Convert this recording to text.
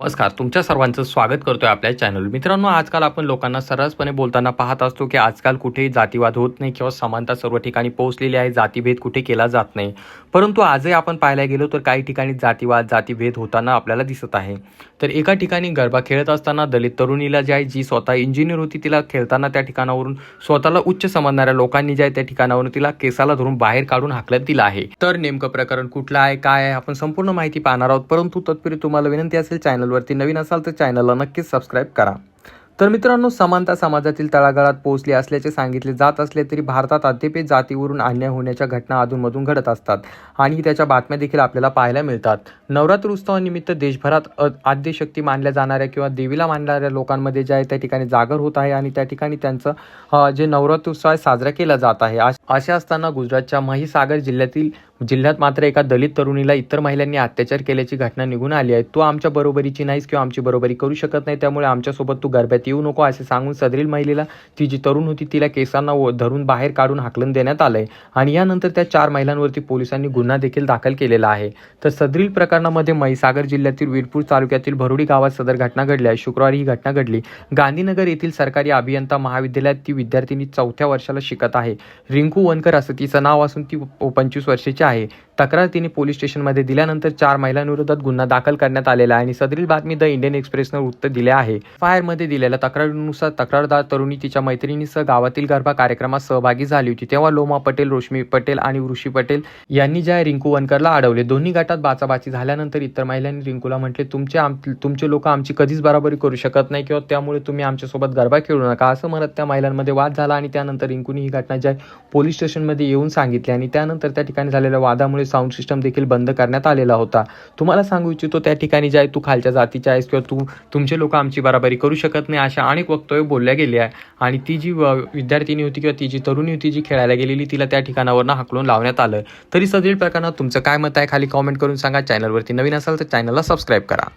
नमस्कार तुमच्या सर्वांचं स्वागत करतोय आपल्या चॅनल मित्रांनो आजकाल आपण लोकांना सर्रासपणे बोलताना पाहत असतो की आजकाल कुठेही जातीवाद होत नाही किंवा समानता सर्व ठिकाणी पोहोचलेली आहे जातीभेद कुठे केला जात नाही. परंतु आजही आपण पाहायला गेलो तर काही ठिकाणी जातीवाद जातीभेद होताना आपल्याला दिसत आहे. तर एका ठिकाणी गरबा खेळत असताना दलित तरुणीला जी आहे जी स्वतः इंजिनियर होती तिला खेळताना त्या ठिकाणावरून स्वतःला उच्च समजणाऱ्या लोकांनी जे आहे त्या ठिकाणावरून तिला केसाला धरून बाहेर काढून हाकलत दिलं आहे. तर नेमकं प्रकरण कुठलं आहे काय आहे आपण संपूर्ण माहिती पाहणार आहोत. परंतु तत्पूर्वी तुम्हाला विनंती असेल चॅनल चॅनलवरती नवीन असाल तर चॅनलला नक्कीच सबस्क्राईब करा. तर मित्रांनो समानता समाजातील तळागाळात पोहोचली असल्याचे सांगितले जात असले तरी भारतात अद्याप जातीवरून अन्याय होण्याच्या घटना अधूनमधून घडत असतात आणि त्याच्या बातम्या देखील आपल्याला पाहायला मिळतात. नवरात्र उत्सवानिमित्त देशभरात आद्यशक्ती मानल्या जाणाऱ्या किंवा देवीला मानणाऱ्या लोकांमध्ये जे आहे त्या ठिकाणी जागर होत आहे आणि त्या ठिकाणी त्यांचं जे नवरात्र उत्सव आहे साजरा केला जात आहे. असे असताना गुजरातच्या महिसागर जिल्ह्यातील जिल्ह्यात मात्र एका दलित तरुणीला इतर महिलांनी अत्याचार केल्याची घटना निघून आली आहे. तो आमच्या बरोबरीची नाहीस किंवा आमची बरोबरी करू शकत नाही त्यामुळे आमच्यासोबत तू गर्भ्यात येऊ नको असे सांगून सदरील महिलेला ती जी तरुण होती तिला केसांना धरून बाहेर काढून हाकलून देण्यात आलंय. आणि यानंतर त्या चार महिलांवरती पोलिसांनी गुन्हा देखील दाखल केलेला आहे. तर सदरील प्रकरणामध्ये महिसागर जिल्ह्यातील वीरपूर तालुक्यातील भरुडी गावात सदर घटना घडली आहे. शुक्रवारी ही घटना घडली. गांधीनगर येथील सरकारी अभियंता महाविद्यालयात ती विद्यार्थिनी चौथ्या वर्षाला शिकत आहे. रिंकू वनकर असं तिचं नाव असून ती पंचवीस वर्षाची आहे. तक्रार तिने पोलीस स्टेशनमध्ये दिल्यानंतर चार महिलांविरोधात गुन्हा दाखल करण्यात आलेला आहे आणि सदरील बातमी द इंडियन एक्सप्रेसनं वृत्त दिले आहे. फायरमध्ये दिलेल्या तक्रारीनुसार तक्रारदार तरुणी तिच्या मैत्रिणीसह गावातील गरबा कार्यक्रमात सहभागी झाली होती. तेव्हा लोमा पटेल रोश्मी पटेल आणि ऋषी पटेल यांनी ज्या रिंकू वनकरला अडवले दोन्ही गटात बाचाबाची झाल्यानंतर इतर महिलांनी रिंकूला म्हटले तुमचे आम तुमचे लोक आमची कधीच बराबरी करू शकत नाही किंवा त्यामुळे तुम्ही आमच्यासोबत गरबा खेळू नका असं म्हणत त्या महिलांमध्ये वाद झाला आणि त्यानंतर रिंकूने ही घटना ज्या पोलीस स्टेशनमध्ये येऊन सांगितली आणि त्यानंतर त्या ठिकाणी झालेल्या वादामुळे साऊंड सिस्टम देखील बंद करण्यात आलेला होता. तुम्हाला सांगू इच्छितो त्या ठिकाणी जे आहे तू खालच्या जातीच्या आहेस किंवा तू तुमचे लोक आमची बराबरी करू शकत नाही अशा अनेक वक्तव्य बोलल्या गेले आहे आणि ती जी विद्यार्थिनी होती किंवा ती जी तरुणी होती जी खेळायला गेलेली तिला त्या ठिकाणावरनं हाकलून लावण्यात आलं. तरी सदरील प्रकरणात तुमचं काय मत आहे खाली कॉमेंट करून सांगा. चॅनलवरती नवीन असाल तर चॅनलला सबस्क्राईब करा.